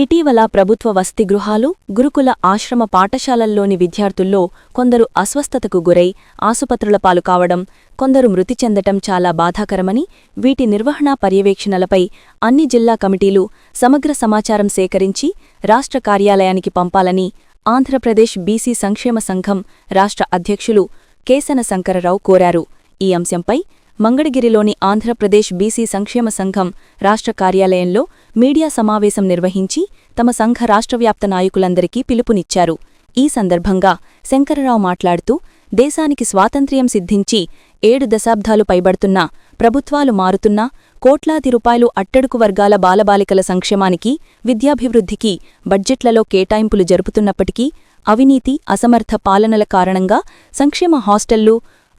ఇటీవల ప్రభుత్వ వసతి గృహాలు గురుకుల ఆశ్రమ పాఠశాలల్లోని విద్యార్థుల్లో కొందరు అస్వస్థతకు గురై ఆసుపత్రుల పాలు కావడం కొందరు మృతి చెందటం చాలా బాధాకరమని వీటి నిర్వహణా పర్యవేక్షణలపై అన్ని జిల్లా కమిటీలు సమగ్ర సమాచారం సేకరించి రాష్ట్ర కార్యాలయానికి పంపాలని ఆంధ్రప్రదేశ్ బీసీ సంక్షేమ సంఘం రాష్ట్ర అధ్యక్షులు కేసన శంకరరావు కోరారు. ఈ అంశంపై మంగళగిరిలోని ఆంధ్రప్రదేశ్ బీసీ సంక్షేమ సంఘం రాష్ట్ర కార్యాలయంలో మీడియా సమావేశం నిర్వహించి తమ సంఘ రాష్ట్రవ్యాప్త నాయకులందరికీ పిలుపునిచ్చారు. ఈ సందర్భంగా శంకరరావు మాట్లాడుతూ దేశానికి స్వాతంత్ర్యం సిద్ధించి ఏడు దశాబ్దాలు పైబడుతున్నా ప్రభుత్వాలు మారుతున్నా కోట్లాది రూపాయలు అట్టడుకు వర్గాల బాలబాలికల సంక్షేమానికి విద్యాభివృద్ధికి బడ్జెట్లలో కేటాయింపులు జరుపుతున్నప్పటికీ అవినీతి అసమర్థ పాలనల కారణంగా సంక్షేమ హాస్టళ్ళు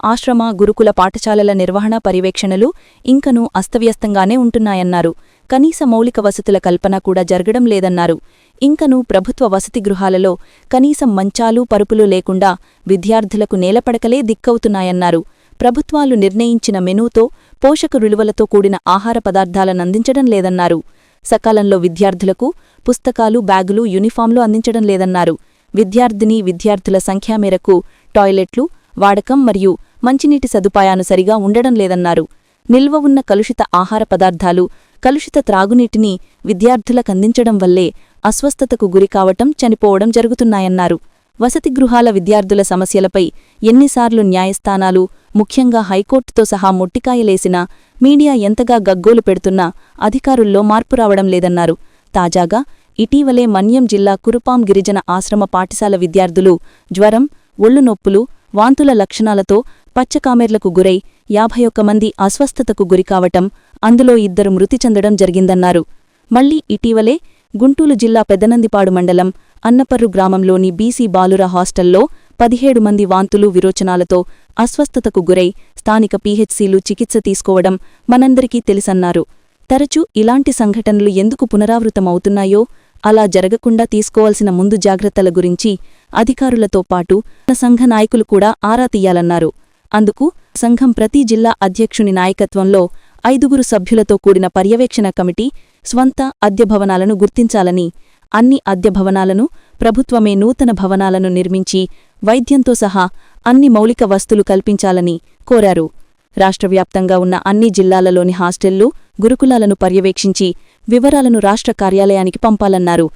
ఆశ్రమ గురుకుల పాఠశాలల నిర్వహణ పర్యవేక్షణలు ఇంకనూ అస్తవ్యస్తంగానే ఉంటున్నాయన్నారు. కనీస మౌలిక వసతుల కల్పన కూడా జరగడం లేదన్నారు. ఇంకనూ ప్రభుత్వ వసతి గృహాలలో కనీసం మంచాలు పరుపులు లేకుండా విద్యార్థులకు నేలపడకలే దిక్కవుతున్నాయన్నారు. ప్రభుత్వాలు నిర్ణయించిన మెనూతో పోషక విలువలతో కూడిన ఆహార పదార్థాలనందించడం లేదన్నారు. సకాలంలో విద్యార్థులకు పుస్తకాలు బ్యాగులు యూనిఫాంలు అందించడం లేదన్నారు. విద్యార్థిని విద్యార్థుల సంఖ్యా మేరకు టాయిలెట్లు వాడకం మరియు మంచినీటి సదుపాయాను సరిగా ఉండడం లేదన్నారు. నిల్వ ఉన్న కలుషిత ఆహార పదార్థాలు కలుషిత త్రాగునీటిని విద్యార్థులకందించడం వల్లే అస్వస్థతకు గురికావటం చనిపోవడం జరుగుతున్నాయన్నారు. వసతి గృహాల విద్యార్థుల సమస్యలపై ఎన్నిసార్లు న్యాయస్థానాలు ముఖ్యంగా హైకోర్టుతో సహా మొట్టికాయలేసినా మీడియా ఎంతగా గగ్గోలు పెడుతున్నా అధికారుల్లో మార్పు రావడం లేదన్నారు. తాజాగా ఇటీవలే మన్యం జిల్లా కురుపాం గిరిజన ఆశ్రమ పాఠశాల విద్యార్థులు జ్వరం ఒళ్ళు నొప్పులు వాంతుల లక్షణాలతో పచ్చకామెర్లకు గురై యాభై ఒక్క మంది అస్వస్థతకు గురికావటం అందులో ఇద్దరు మృతి చెందడం జరిగిందన్నారు. మళ్ళీ ఇటీవలే గుంటూరు జిల్లా పెదనందిపాడు మండలం అన్నపర్రు గ్రామంలోని బీసీ బాలుర హాస్టల్లో పదిహేడు మంది వాంతులు విరోచనాలతో అస్వస్థతకు గురై స్థానిక పీహెచ్సీలు చికిత్స తీసుకోవడం మనందరికీ తెలుసన్నారు. తరచూ ఇలాంటి సంఘటనలు ఎందుకు పునరావృతమవుతున్నాయో అలా జరగకుండా తీసుకోవాల్సిన ముందు జాగ్రత్తల గురించి అధికారులతో పాటు సంఘ నాయకులు కూడా ఆరా తీయాలన్నారు. అందుకు సంఘం ప్రతి జిల్లా అధ్యక్షుని నాయకత్వంలో ఐదుగురు సభ్యులతో కూడిన పర్యవేక్షణ కమిటీ స్వంత అద్యభవనాలను గుర్తించాలని అన్ని అద్యభవనాలను ప్రభుత్వమే నూతన భవనాలను నిర్మించి వైద్యంతో సహా అన్ని మౌలిక వస్తులు కల్పించాలని కోరారు. రాష్ట్రవ్యాప్తంగా ఉన్న అన్ని జిల్లాలలోని హాస్టళ్ళు గురుకులాలను పర్యవేక్షించి వివరాలను రాష్ట్ర కార్యాలయానికి పంపాలన్నారు.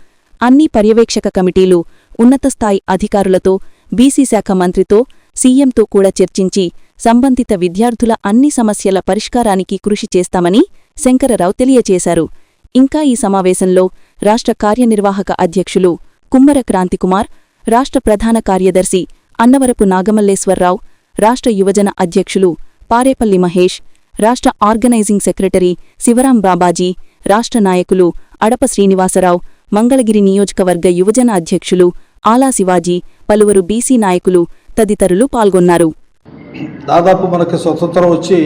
అన్ని పర్యవేక్షక కమిటీలు ఉన్నతస్థాయి అధికారులతో బీసీ శాఖ మంత్రితో సీఎంతో కూడా చర్చించి సంబంధిత విద్యార్థుల అన్ని సమస్యల పరిష్కారానికి కృషి చేస్తామని శంకరరావు తెలియచేశారు ఇంకా ఈ సమావేశంలో రాష్ట్ర కార్యనిర్వాహక అధ్యక్షులు కుమ్మర క్రాంతికుమార్ రాష్ట్ర ప్రధాన కార్యదర్శి అన్నవరపు నాగమల్లేశ్వరరావు రాష్ట్ర యువజన అధ్యక్షులు పారేపల్లి మహేష్ రాష్ట్ర ఆర్గనైజింగ్ సెక్రటరీ శివరాం బాబాజీ రాష్ట్ర నాయకులు అడప శ్రీనివాసరావు మంగళగిరి నియోజకవర్గ యువజన అధ్యక్షులు ఆలా శివాజీ పలువురు బీసీ నాయకులు తదితరులు పాల్గొన్నారు. దాదాపు మనకి స్వతంత్రం వచ్చి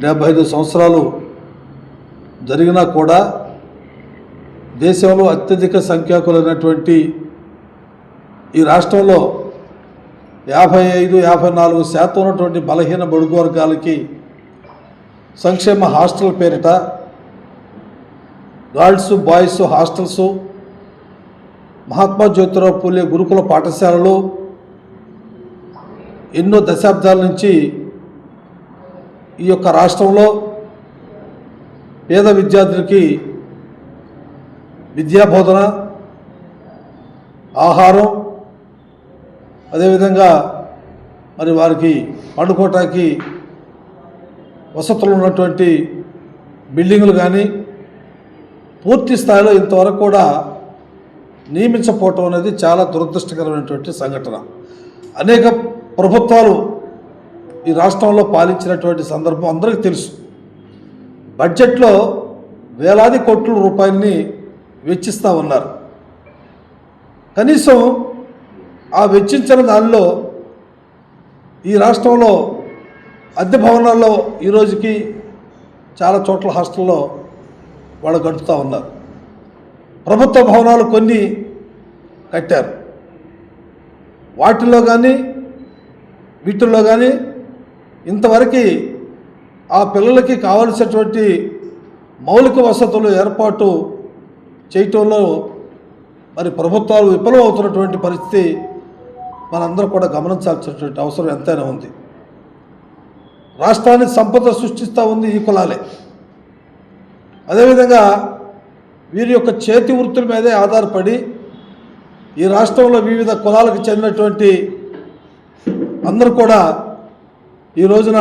డెబ్భై ఐదు సంవత్సరాలు జరిగినా కూడా దేశంలో అత్యధిక సంఖ్యాకులైనటువంటి ఈ రాష్ట్రంలో యాభై ఐదు యాభై నాలుగు శాతం ఉన్నటువంటి బలహీన బడుగు వర్గాలకి సంక్షేమ హాస్టల్ పేరిట girls boys hostels Mahatma Jyotirao Phule గురుకుల పాఠశాలలు ఎన్నో దశాబ్దాల నుంచి ఈ యొక్క రాష్ట్రంలో పేద విద్యార్థులకి విద్యాబోధన ఆహారం అదేవిధంగా మరి వారికి పండుకోవటానికి వసతులు ఉన్నటువంటి బిల్డింగులు కానీ పూర్తి స్థాయిలో ఇంతవరకు కూడా నియమించకపోవటం అనేది చాలా దురదృష్టకరమైనటువంటి సంఘటన. అనేక ప్రభుత్వాలు ఈ రాష్ట్రంలో పాలించినటువంటి సందర్భం అందరికీ తెలుసు. బడ్జెట్లో వేలాది కోట్ల రూపాయలని వెచ్చిస్తూ ఉన్నారు. కనీసం ఆ వెచ్చించిన దానిలో ఈ రాష్ట్రంలో అద్దె భవనాల్లో ఈ రోజుకి చాలా చోట్ల హాస్టల్లో వాళ్ళు గడుపుతూ ఉన్నారు. ప్రభుత్వ భవనాలు కొన్ని కట్టారు. వాటిల్లో కానీ వీటిల్లో కానీ ఇంతవరకు ఆ పిల్లలకి కావలసినటువంటి మౌలిక వసతులు ఏర్పాటు చేయటంలో మరి ప్రభుత్వాలు విఫలమవుతున్నటువంటి పరిస్థితి మనందరం కూడా గమనించాల్సినటువంటి అవసరం ఎంతైనా ఉంది. రాష్ట్రాన్ని సంపద సృష్టిస్తూ ఉంది ఈ కులాలే. అదేవిధంగా వీరి యొక్క చేతి వృత్తుల మీదే ఆధారపడి ఈ రాష్ట్రంలో వివిధ కులాలకు చెందినటువంటి అందరూ కూడా ఈ రోజున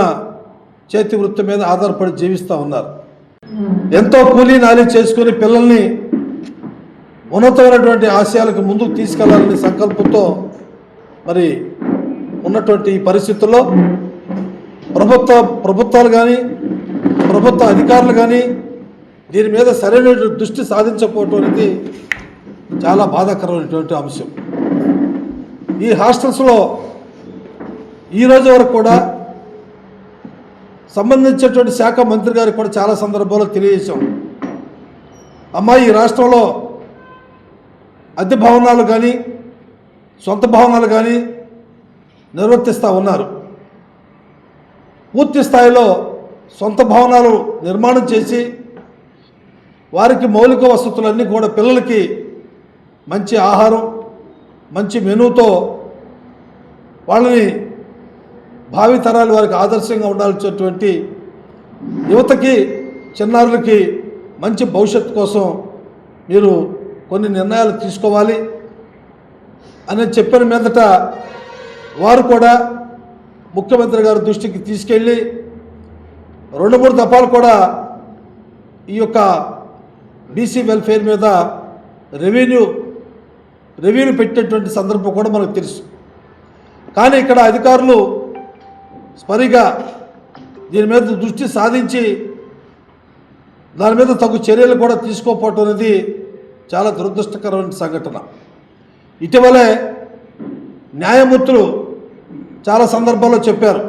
చేతి వృత్తి మీద ఆధారపడి జీవిస్తూ ఉన్నారు. ఎంతో కూలీ నాలి చేసుకుని పిల్లల్ని ఉన్నతమైనటువంటి ఆశయాలకు ముందుకు తీసుకెళ్ళాలనే సంకల్పంతో మరి ఉన్నటువంటి ఈ పరిస్థితుల్లో ప్రభుత్వ ప్రభుత్వాలు కానీ ప్రభుత్వ అధికారులు కానీ దీని మీద సరైన దృష్టి సాధించకపోవటం అనేది చాలా బాధాకరమైనటువంటి అంశం. ఈ హాస్టల్స్లో ఈ రోజు వరకు కూడా సంబంధించినటువంటి శాఖ మంత్రి గారికి కూడా చాలా సందర్భాల్లో తెలియజేశాం. అమ్మా ఈ రాష్ట్రంలో అద్దె భవనాలు కానీ సొంత భవనాలు కానీ నిర్వర్తిస్తూ ఉన్నారు. పూర్తి స్థాయిలో సొంత భవనాలు నిర్మాణం చేసి వారికి మౌలిక వసతులన్నీ కూడా పిల్లలకి మంచి ఆహారం మంచి మెనూతో వాళ్ళని భావితరాలు వారికి ఆదర్శంగా ఉండాల్సినటువంటి యువతకి చిన్నారులకి మంచి భవిష్యత్తు కోసం మీరు కొన్ని నిర్ణయాలు తీసుకోవాలి అని చెప్పిన మీదట వారు కూడా ముఖ్యమంత్రి గారి దృష్టికి తీసుకెళ్ళి రెండు మూడు దఫాలు కూడా ఈ యొక్క బీసీ వెల్ఫేర్ మీద రెవెన్యూ రెవెన్యూ పెట్టినటువంటి సందర్భం కూడా మనకు తెలుసు. కానీ ఇక్కడ అధికారులు సరిగా దీని మీద దృష్టి సాధించి దాని మీద తగు చర్యలు కూడా తీసుకోకపోవటం అనేది చాలా దురదృష్టకరమైన సంఘటన. ఇటీవలే న్యాయమూర్తులు చాలా సందర్భాల్లో చెప్పారు.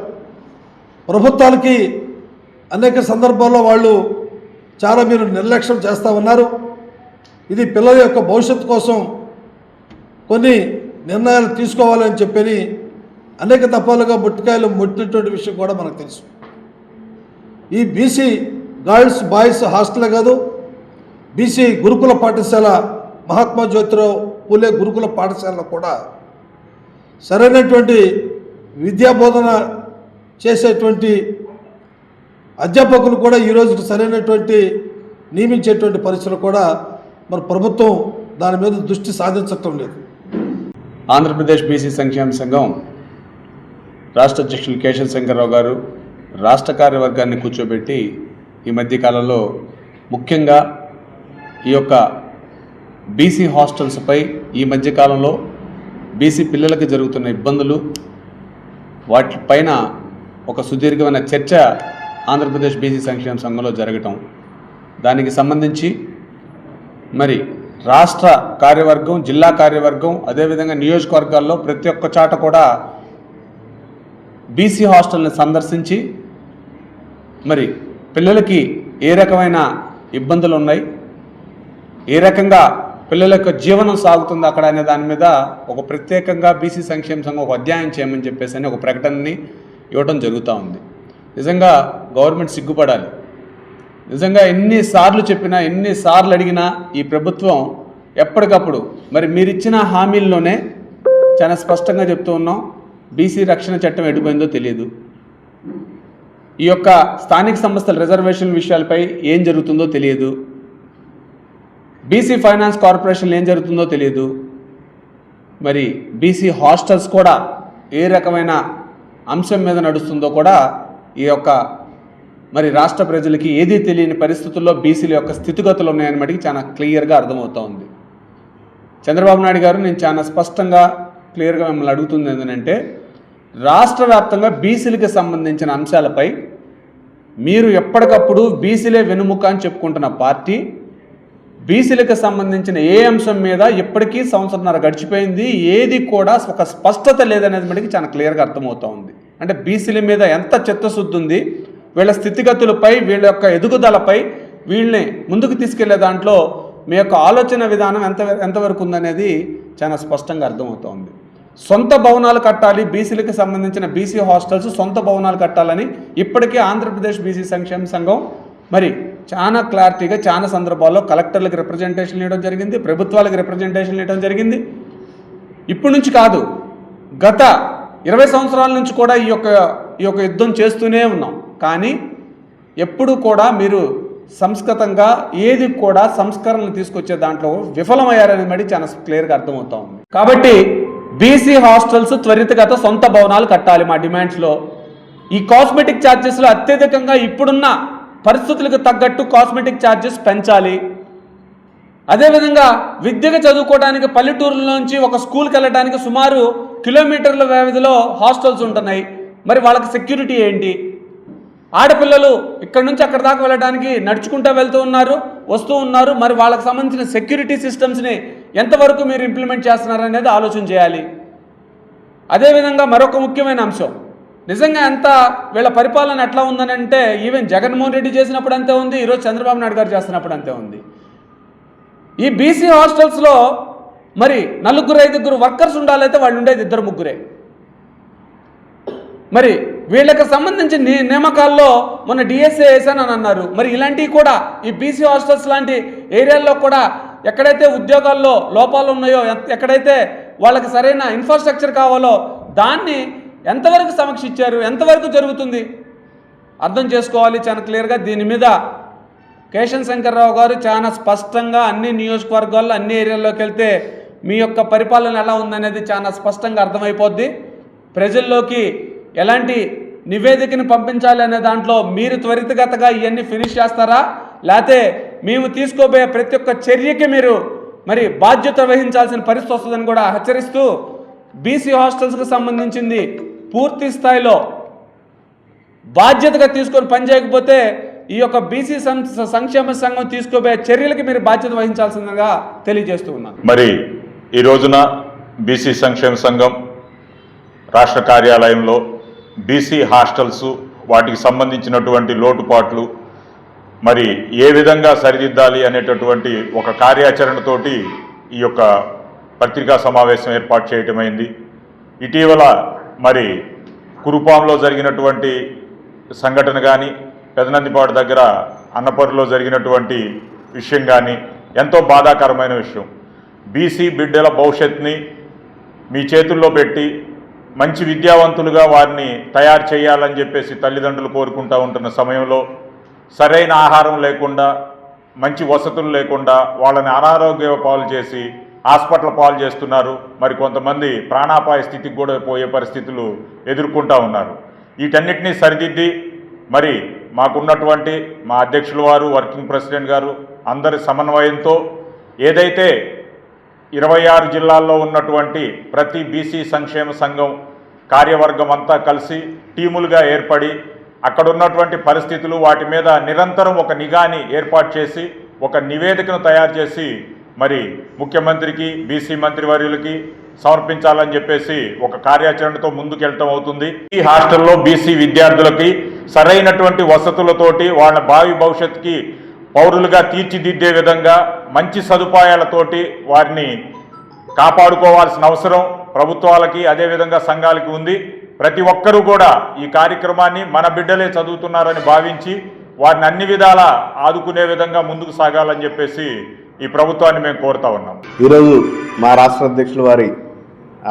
ప్రభుత్వాలకి అనేక సందర్భాల్లో వాళ్ళు చాలా మీరు నిర్లక్ష్యం చేస్తూ ఉన్నారు. ఇది పిల్లల యొక్క భవిష్యత్తు కోసం కొన్ని నిర్ణయాలు తీసుకోవాలని చెప్పని అనేక తప్పాలుగా ముట్టికాయలు ముట్టినటువంటి విషయం కూడా మనకు తెలుసు. ఈ బీసీ గర్ల్స్ బాయ్స్ హాస్టల్ కాదు బీసీ గురుకుల పాఠశాల మహాత్మా జ్యోతిరావు పూలే గురుకుల పాఠశాలలో కూడా సరైనటువంటి విద్యాబోధన చేసేటువంటి అధ్యాపకులు కూడా ఈరోజు సరైనటువంటి నియమించేటువంటి పరిస్థితులు కూడా మరి ప్రభుత్వం దాని మీద దృష్టి సాధించటం లేదు. ఆంధ్రప్రదేశ్ బీసీ సంక్షేమ సంఘం రాష్ట్ర అధ్యక్షులు కేశవ శంకర్రావు గారు రాష్ట్ర కార్యవర్గాన్ని కూర్చోబెట్టి ఈ మధ్యకాలంలో ముఖ్యంగా ఈ యొక్క బీసీ హాస్టల్స్పై ఈ మధ్యకాలంలో బీసీ పిల్లలకు జరుగుతున్న ఇబ్బందులు వాటిపైన ఒక సుదీర్ఘమైన చర్చ ఆంధ్రప్రదేశ్ బీసీ సంక్షేమ సంఘంలో జరగటం. దానికి సంబంధించి మరి రాష్ట్ర కార్యవర్గం జిల్లా కార్యవర్గం అదేవిధంగా నియోజకవర్గాల్లో ప్రతి ఒక్క చాట కూడా బీసీ హాస్టల్ని సందర్శించి మరి పిల్లలకి ఏ రకమైన ఇబ్బందులు ఉన్నాయి? ఏ రకంగా పిల్లల యొక్క జీవనం సాగుతుంది అక్కడ అనే దాని మీద ఒక ప్రత్యేకంగా బీసీ సంక్షేమ సంఘం ఒక అధ్యాయం చేయమని చెప్పేసి అని ఒక ప్రకటనని ఇవ్వడం జరుగుతూ ఉంది. నిజంగా గవర్నమెంట్ సిగ్గుపడాలి. నిజంగా ఎన్నిసార్లు చెప్పినా ఎన్నిసార్లు అడిగినా ఈ ప్రభుత్వం ఎప్పటికప్పుడు మరి మీరిచ్చిన హామీల్లోనే చాలా స్పష్టంగా చెప్తూ ఉన్నాం బీసీ రక్షణ చట్టం ఎడిపోయిందో తెలియదు ఈ యొక్క స్థానిక సంస్థల రిజర్వేషన్ విషయాలపై ఏం జరుగుతుందో తెలియదు బీసీ ఫైనాన్స్ కార్పొరేషన్ ఏం జరుగుతుందో తెలియదు మరి బీసీ హాస్టల్స్ కూడా ఏ రకమైన అంశం మీద నడుస్తుందో కూడా ఈ యొక్క మరి రాష్ట్ర ప్రజలకి ఏదీ తెలియని పరిస్థితుల్లో బీసీల యొక్క స్థితిగతులు ఉన్నాయని మటుకు చాలా క్లియర్గా అర్థమవుతూ ఉంది చంద్రబాబు నాయుడు గారు నేను చాలా స్పష్టంగా క్లియర్గా మిమ్మల్ని అడుగుతుంది ఏంటంటే రాష్ట్ర వ్యాప్తంగా బీసీలకు సంబంధించిన అంశాలపై మీరు ఎప్పటికప్పుడు బీసీలే వెనుముక అని చెప్పుకుంటున్న పార్టీ బీసీలకు సంబంధించిన ఏ అంశం మీద ఇప్పటికీ సంవత్సరంన్నర గడిచిపోయింది ఏది కూడా ఒక స్పష్టత లేదనేది మనకి చాలా క్లియర్గా అర్థమవుతూ ఉంది అంటే బీసీల మీద ఎంత చిత్తశుద్ధి ఉంది వీళ్ళ స్థితిగతులపై వీళ్ళ యొక్క ఎదుగుదలపై వీళ్ళని ముందుకు తీసుకెళ్ళే దాంట్లో మీ యొక్క ఆలోచన విధానం ఎంత ఎంతవరకు ఉందనేది చాలా స్పష్టంగా అర్థమవుతోంది. సొంత భవనాలు కట్టాలి బీసీలకు సంబంధించిన బీసీ హాస్టల్స్ సొంత భవనాలు కట్టాలని ఇప్పటికే ఆంధ్రప్రదేశ్ బీసీ సంక్షేమ సంఘం మరి చాలా క్లారిటీగా చాలా సందర్భాల్లో కలెక్టర్లకు రిప్రజెంటేషన్ ఇవ్వడం జరిగింది ప్రభుత్వాలకు రిప్రజెంటేషన్ ఇవ్వడం జరిగింది. ఇప్పటి నుంచి కాదు గత ఇరవై సంవత్సరాల నుంచి కూడా ఈ యొక్క ఈ యొక్క యుద్ధం చేస్తూనే ఉన్నాం. కానీ ఎప్పుడు కూడా మీరు సంస్కృతంగా ఏది కూడా సంస్కరణలు తీసుకొచ్చే దాంట్లో విఫలమయ్యారని మరి చాలా క్లియర్గా అర్థమవుతా ఉంది. కాబట్టి బీసీ హాస్టల్స్ త్వరితగత సొంత భవనాలు కట్టాలి మా డిమాండ్స్లో. ఈ కాస్మెటిక్ ఛార్జెస్లో అత్యధికంగా ఇప్పుడున్న పరిస్థితులకు తగ్గట్టు కాస్మెటిక్ ఛార్జెస్ పెంచాలి. అదేవిధంగా విద్యకు చదువుకోవడానికి పల్లెటూరులోంచి ఒక స్కూల్కి వెళ్ళడానికి సుమారు కిలోమీటర్ల వ్యవధిలో హాస్టల్స్ ఉంటున్నాయి. మరి వాళ్ళకి సెక్యూరిటీ ఏంటి? ఆడపిల్లలు ఇక్కడ నుంచి అక్కడ దాకా వెళ్ళడానికి నడుచుకుంటూ వెళ్తూ ఉన్నారు వస్తూ ఉన్నారు. మరి వాళ్ళకి సంబంధించిన సెక్యూరిటీ సిస్టమ్స్ని ఎంతవరకు మీరు ఇంప్లిమెంట్ చేస్తున్నారు అనేది ఆలోచన చేయాలి. అదేవిధంగా మరొక ముఖ్యమైన అంశం. నిజంగా ఎంత వీళ్ళ పరిపాలన ఎట్లా ఉందని అంటే ఈవెన్ జగన్మోహన్ రెడ్డి చేసినప్పుడు అంతే ఉంది ఈరోజు చంద్రబాబు నాయుడు గారు చేస్తున్నప్పుడు అంతే ఉంది. ఈ బీసీ హాస్టల్స్లో మరి నలుగురు ఐదుగురు వర్కర్స్ ఉండాలైతే వాళ్ళు ఉండేది ఇద్దరు ముగ్గురే. మరి వీళ్ళకి సంబంధించి నియామకాల్లో మొన్న డిఎస్ఏ వేసానని అన్నారు. మరి ఇలాంటివి కూడా ఈ బీసీ హాస్టల్స్ లాంటి ఏరియాల్లో కూడా ఎక్కడైతే ఉద్యోగాల్లో లోపాలు ఉన్నాయో ఎక్కడైతే వాళ్ళకి సరైన ఇన్ఫ్రాస్ట్రక్చర్ కావాలో దాన్ని ఎంతవరకు సమీక్షించారు ఎంతవరకు జరుగుతుంది? అర్థం చేసుకోవాలి చాలా క్లియర్గా. దీని మీద కేశన్ శంకర్రావు గారు చాలా స్పష్టంగా అన్ని నియోజకవర్గాల్లో అన్ని ఏరియాల్లోకి వెళ్తే మీ యొక్క పరిపాలన ఎలా ఉందనేది చాలా స్పష్టంగా అర్థమైపోద్ది. ప్రజల్లోకి ఎలాంటి నివేదికను పంపించాలి అనే దాంట్లో మీరు త్వరితగతగా ఇవన్నీ ఫినిష్ చేస్తారా? లేకపోతే మేము తీసుకోబోయే ప్రతి ఒక్క చర్యకి మీరు మరి బాధ్యత వహించాల్సిన పరిస్థితి వస్తుందని కూడా హెచ్చరిస్తూ బీసీ హాస్టల్స్కి సంబంధించింది పూర్తి స్థాయిలో బాధ్యతగా తీసుకొని పనిచేయకపోతే ఈ యొక్క బీసీ సం- సంక్షేమ సంఘం తీసుకోబోయే చర్యలకి మీరు బాధ్యత వహించాల్సిందిగా తెలియజేస్తూ ఉన్నాను మరి ఈ రోజున బీసీ సంక్షేమ సంఘం రాష్ట్ర కార్యాలయంలో బీసీ హాస్టల్స్ వాటికి సంబంధించినటువంటి లోటుపాట్లు మరి ఏ విధంగా సరిదిద్దాలి అనేటటువంటి ఒక కార్యాచరణతోటి ఈ యొక్క పత్రికా సమావేశం ఏర్పాటు చేయటమైంది. ఇటీవల మరి కురుపాంలో జరిగినటువంటి సంఘటన కానీ పెదనందిపాడు దగ్గర అన్నపర్రులో జరిగినటువంటి విషయం కానీ ఎంతో బాధాకరమైన విషయం. బీసీ బిడ్డల భవిష్యత్తుని మీ చేతుల్లో పెట్టి మంచి విద్యావంతులుగా వారిని తయారు చేయాలని చెప్పేసి తల్లిదండ్రులు కోరుకుంటూ ఉంటున్న సమయంలో సరైన ఆహారం లేకుండా మంచి వసతులు లేకుండా వాళ్ళని అనారోగ్య పాలు చేసి హాస్పిటల్ పాలు చేస్తున్నారు. మరి కొంతమంది ప్రాణాపాయ స్థితికి కూడా పోయే పరిస్థితులు ఎదుర్కొంటూ ఉన్నారు. వీటన్నిటినీ సరిదిద్ది మరి మాకున్నటువంటి మా అధ్యక్షుల వారు వర్కింగ్ ప్రెసిడెంట్ గారు అందరి సమన్వయంతో ఏదైతే ఇరవై ఆరు జిల్లాల్లో ఉన్నటువంటి ప్రతి బీసీ సంక్షేమ సంఘం కార్యవర్గం అంతా కలిసి టీములుగా ఏర్పడి అక్కడున్నటువంటి పరిస్థితులు వాటి మీద నిరంతరం ఒక నిఘాని ఏర్పాటు చేసి ఒక నివేదికను తయారు చేసి మరి ముఖ్యమంత్రికి బీసీ మంత్రివర్యులకి సమర్పించాలని చెప్పేసి ఒక కార్యాచరణతో ముందుకెళ్ళటం అవుతుంది. ఈ హాస్టల్లో బీసీ విద్యార్థులకి సరైనటువంటి వసతులతోటి వాళ్ళ భావి భవిష్యత్తుకి పౌరులుగా తీర్చిదిద్దే విధంగా మంచి సదుపాయాలతోటి వారిని కాపాడుకోవాల్సిన అవసరం ప్రభుత్వాలకి అదేవిధంగా సంఘాలకి ఉంది. ప్రతి ఒక్కరూ కూడా ఈ కార్యక్రమాన్ని మన బిడ్డలే చదువుతున్నారని భావించి వారిని అన్ని విధాలా ఆదుకునే విధంగా ముందుకు సాగాలని చెప్పేసి ఈ ప్రభుత్వాన్ని మేము కోరుతా ఉన్నాం. ఈరోజు మా రాష్ట్ర అధ్యక్షుల వారి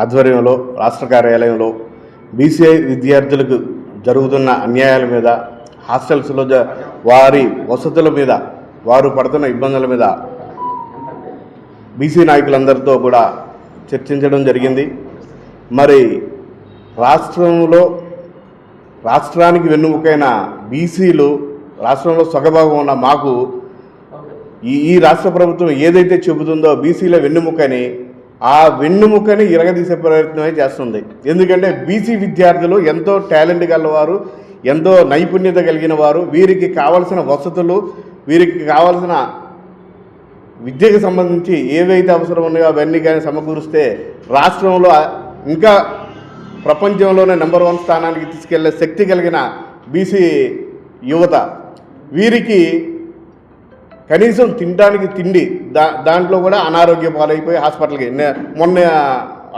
ఆధ్వర్యంలో రాష్ట్ర కార్యాలయంలో బీసీఐ విద్యార్థులకు జరుగుతున్న అన్యాయాల మీద హాస్టల్స్లో వారి వసతుల మీద వారు పడుతున్న ఇబ్బందుల మీద బీసీ నాయకులందరితో కూడా చర్చించడం జరిగింది. మరి రాష్ట్రంలో రాష్ట్రానికి వెన్నుముకైన బీసీలు రాష్ట్రంలో సగభాగం ఉన్న మాకు ఈ ఈ రాష్ట్ర ప్రభుత్వం ఏదైతే చెబుతుందో బీసీల వెన్నుముకని ఆ వెన్నుముకని ఇరగదీసే ప్రయత్నమే చేస్తుంది. ఎందుకంటే బీసీ విద్యార్థులు ఎంతో టాలెంట్ గలవారు ఎంతో నైపుణ్యత కలిగిన వారు వీరికి కావలసిన వసతులు వీరికి కావలసిన విద్యకు సంబంధించి ఏవైతే అవసరం ఉన్నాయో అవన్నీ కానీ సమకూరిస్తే రాష్ట్రంలో ఇంకా ప్రపంచంలోనే నెంబర్ వన్ స్థానానికి తీసుకెళ్ళే శక్తి కలిగిన బీసీ యువత వీరికి కనీసం తినడానికి తిండి దా దాంట్లో కూడా అనారోగ్య పాలైపోయి హాస్పిటల్కి మొన్న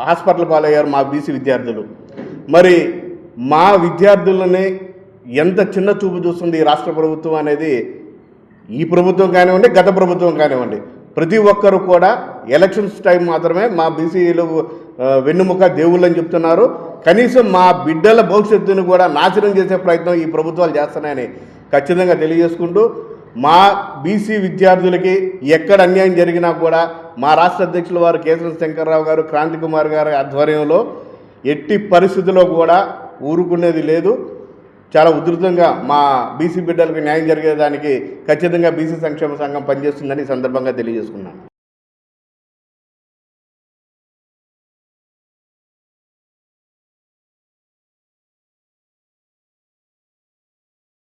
హాస్పిటల్ పాలయ్యారు మా బీసీ విద్యార్థులు. మరి మా విద్యార్థులని ఎంత చిన్న చూపు చూస్తుంది ఈ రాష్ట్ర ప్రభుత్వం అనేది? ఈ ప్రభుత్వం కానివ్వండి గత ప్రభుత్వం కానివ్వండి. ప్రతి ఒక్కరు కూడా ఎలక్షన్స్ టైం మాత్రమే మా బీసీలు వెన్నుముక దేవుళ్ళని చెప్తున్నారు. కనీసం మా బిడ్డల భవిష్యత్తును కూడా నాశనం చేసే ప్రయత్నం ఈ ప్రభుత్వాలు చేస్తున్నాయని ఖచ్చితంగా తెలియజేసుకుంటూ మా బీసీ విద్యార్థులకి ఎక్కడ అన్యాయం జరిగినా కూడా మా రాష్ట్ర అధ్యక్షుల వారు కేశవ శంకర్రావు గారు క్రాంతి కుమార్ గారి ఆధ్వర్యంలో ఎట్టి పరిస్థితుల్లో కూడా ఊరుకునేది లేదు. చాలా ఉధృతంగా మా బీసీ బిడ్డలకు న్యాయం జరిగేదానికి ఖచ్చితంగా బీసీ సంక్షేమ సంఘం పనిచేస్తుందని ఈ సందర్భంగా తెలియజేసుకున్నాను